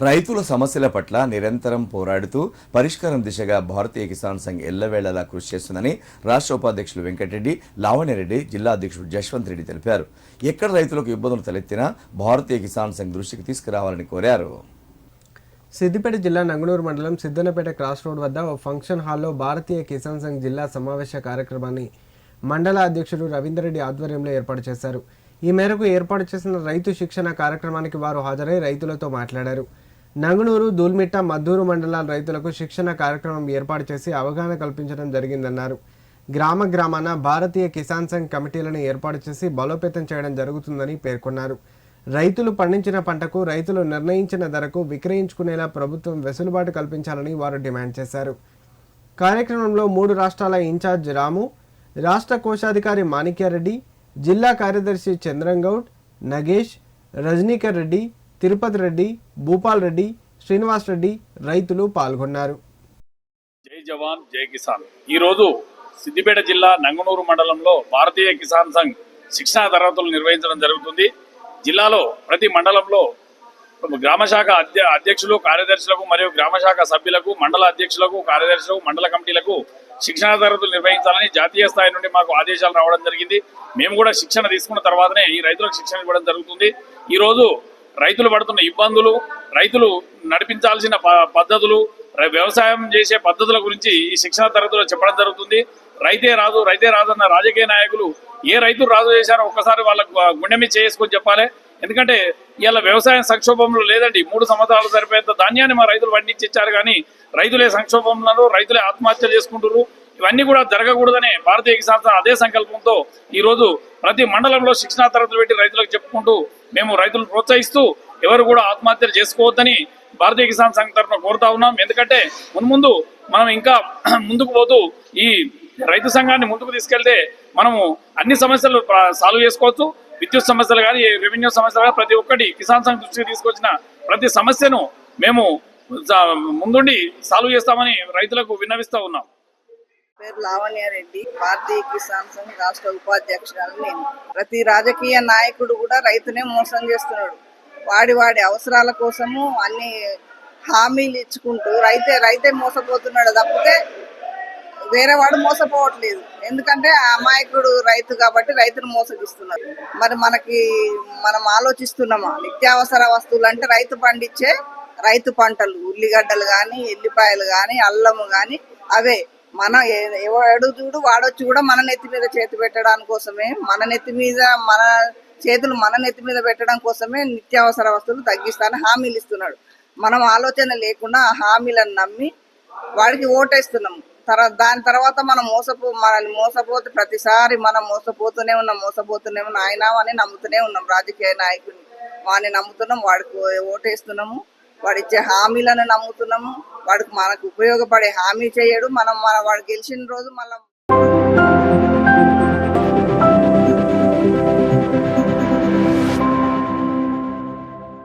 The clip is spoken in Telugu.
రైతుల సమస్యల పట్ల నిరంతరం పోరాడుతూ పరిష్కారం దిశగా భారతీయ కిసాన్ సంఘ్ ఎల్లవేళలా కృషి చేస్తుందని రాష్ట్ర ఉపాధ్యక్షులు వెంకటరెడ్డి లావణ్యరెడ్డి జిల్లా అధ్యక్షుడు జశ్వంత్ రెడ్డి తెలిపారు. ఎక్కడ రైతులకు ఇబ్బందులు తలెత్తినా భారతీయ కిసాన్ సంఘ్ దృష్టికి తీసుకురావాలని కోరారు. సిద్దిపేట జిల్లా నంగనూరు మండలం సిద్దనపేట క్రాస్ రోడ్ వద్ద ఓ ఫంక్షన్ హాల్లో భారతీయ కిసాన్ సంఘ్ జిల్లా సమావేశ కార్యక్రమాన్ని మండల అధ్యక్షుడు రవీందర్రెడ్డి ఆధ్వర్యంలో ఏర్పాటు చేశారు. ఈ మేరకు ఏర్పాటు చేసిన రైతు శిక్షణ కార్యక్రమానికి వారు హాజరై రైతులతో మాట్లాడారు. నంగునూరు దూల్మిట్ట మద్దూరు మండలాల రైతులకు శిక్షణ కార్యక్రమం ఏర్పాటు చేసి అవగాహన కల్పించడం జరిగిందన్నారు. గ్రామ గ్రామాన భారతీయ కిసాన్ సంఘ్ కమిటీలను ఏర్పాటు చేసి బలోపేతం చేయడం జరుగుతుందని పేర్కొన్నారు. రైతులు పండించిన పంటకు రైతులు నిర్ణయించిన ధరకు విక్రయించుకునేలా ప్రభుత్వం వెసులుబాటు కల్పించాలని వారు డిమాండ్ చేశారు. కార్యక్రమంలో మూడు రాష్ట్రాల ఇన్ఛార్జ్ రాము రాష్ట్ర కోశాధికారి మాణిక్యారెడ్డి జిల్లా కార్యదర్శి చంద్రంగౌడ్ నగేష్ రజనీకర్ రెడ్డి తిరుపతి రెడ్డి భూపాల్ రెడ్డి శ్రీనివాస్ రెడ్డి రైతులు పాల్గొన్నారు. జై జవాన్ జై కిసాన్. ఈ రోజు సిద్దిపేట జిల్లా నంగనూరు మండలంలో భారతీయ కిసాన్ సంఘ్ శిక్షణా తరగతులు నిర్వహించడం జరుగుతుంది. జిల్లాలో ప్రతి మండలంలో గ్రామ శాఖ అధ్య అధ్యక్షులు కార్యదర్శులకు మరియు గ్రామ శాఖ సభ్యులకు మండల అధ్యక్షులకు కార్యదర్శులకు మండల కమిటీలకు శిక్షణా తరగతులు నిర్వహించాలని జాతీయ స్థాయి నుండి మాకు ఆదేశాలు రావడం జరిగింది. మేము కూడా శిక్షణ తీసుకున్న తర్వాతనే ఈ రైతులకు శిక్షణ ఇవ్వడం జరుగుతుంది. ఈరోజు రైతులు పడుతున్న ఇబ్బందులు రైతులు నడిపించాల్సిన ప- పద్ధతులు వ్యవసాయం చేసే పద్ధతుల గురించి ఈ శిక్షణ తరగతిలో చెప్పడం జరుగుతుంది. రైతే రాజు రైతే రాదన్న అన్న రాజకీయ నాయకులు ఏ రైతులు రాజు చేశారో ఒక్కసారి వాళ్ళకు గుండెమి చేసుకొని చెప్పాలి. ఎందుకంటే ఇవాళ వ్యవసాయం సంక్షోభంలో లేదండి. మూడు సంవత్సరాలు సరిపోయేంత ధాన్యాన్ని మా రైతులు పండించిచ్చారు కానీ రైతులే సంక్షోభంలో రైతులే ఆత్మహత్యలు చేసుకుంటున్నారు. ఇవన్నీ కూడా జరగకూడదనే భారతీయ కిసాన్ అదే సంకల్పంతో ఈ రోజు ప్రతి మండలంలో శిక్షణా తరగతులు పెట్టి రైతులకు చెప్పుకుంటూ మేము రైతులను ప్రోత్సహిస్తూ ఎవరు కూడా ఆత్మహత్యలు చేసుకోవద్దని భారతీయ కిసాన్ సంఘ తరఫున కోరుతా ఉన్నాం. ఎందుకంటే మున్ముందు మనం ఇంకా ముందుకు పోతూ ఈ రైతు సంఘాన్ని ముందుకు తీసుకెళ్తే మనము అన్ని సమస్యలు సాల్వ్ చేసుకోవచ్చు. విద్యుత్ సమస్యలు కానీ రెవెన్యూ సమస్యలు కానీ ప్రతి ఒక్కటి కిసాన్ సంఘ దృష్టికి తీసుకొచ్చిన ప్రతి సమస్యను మేము ముందుండి సాల్వ్ చేస్తామని రైతులకు విన్నవిస్తూ ఉన్నాం. పేరు లావణ్య రెడ్డి. భారతీయ కిసాన్ సంఘ్ రాష్ట్ర ఉపాధ్యక్షురాలు నేను. ప్రతి రాజకీయ నాయకుడు కూడా రైతునే మోసం చేస్తున్నాడు. వాడి వాడి అవసరాల కోసము అన్ని హామీలు ఇచ్చుకుంటూ రైతే రైతే మోసపోతున్నాడు తప్పితే వేరే వాడు మోసపోవట్లేదు. ఎందుకంటే ఆ అమాయకుడు రైతు కాబట్టి రైతును మోసగిస్తున్నారు మరి మనకి మనం ఆలోచిస్తున్నామా? నిత్యావసర వస్తువులు అంటే రైతు పండించే రైతు పంటలు ఉల్లిగడ్డలు కానీ ఎల్లిపాయలు కానీ అల్లము కానీ అవే. మన ఎవడు చూడు వాడొచ్చి కూడా మన నెత్తి మీద చేతి పెట్టడం కోసమే మన నెత్తి మీద మన చేతులు మన నెత్తి మీద పెట్టడం కోసమే నిత్యావసర వస్తువులు తగ్గిస్తానని హామీలు ఇస్తున్నాడు. మనం ఆలోచన లేకుండా ఆ హామీలను నమ్మి వాడికి ఓటేస్తున్నాం తర్వాత దాని తర్వాత మనం మోసపో మనల్ని మోసపోతే ప్రతిసారి మనం మోసపోతూనే ఉన్నాం మోసపోతూనే ఉన్నాం. ఆయన అని నమ్ముతూనే ఉన్నాం. రాజకీయ నాయకుడిని వాడిని నమ్ముతున్నాం వాడికి ఓటేస్తున్నాము. వాడు ఇచ్చే హామీలను నమ్ముతున్నాము. వాడికి మనకు ఉపయోగపడే హామీ చేయడు. మనం మన వాడు గెలిచిన రోజు మళ్ళీ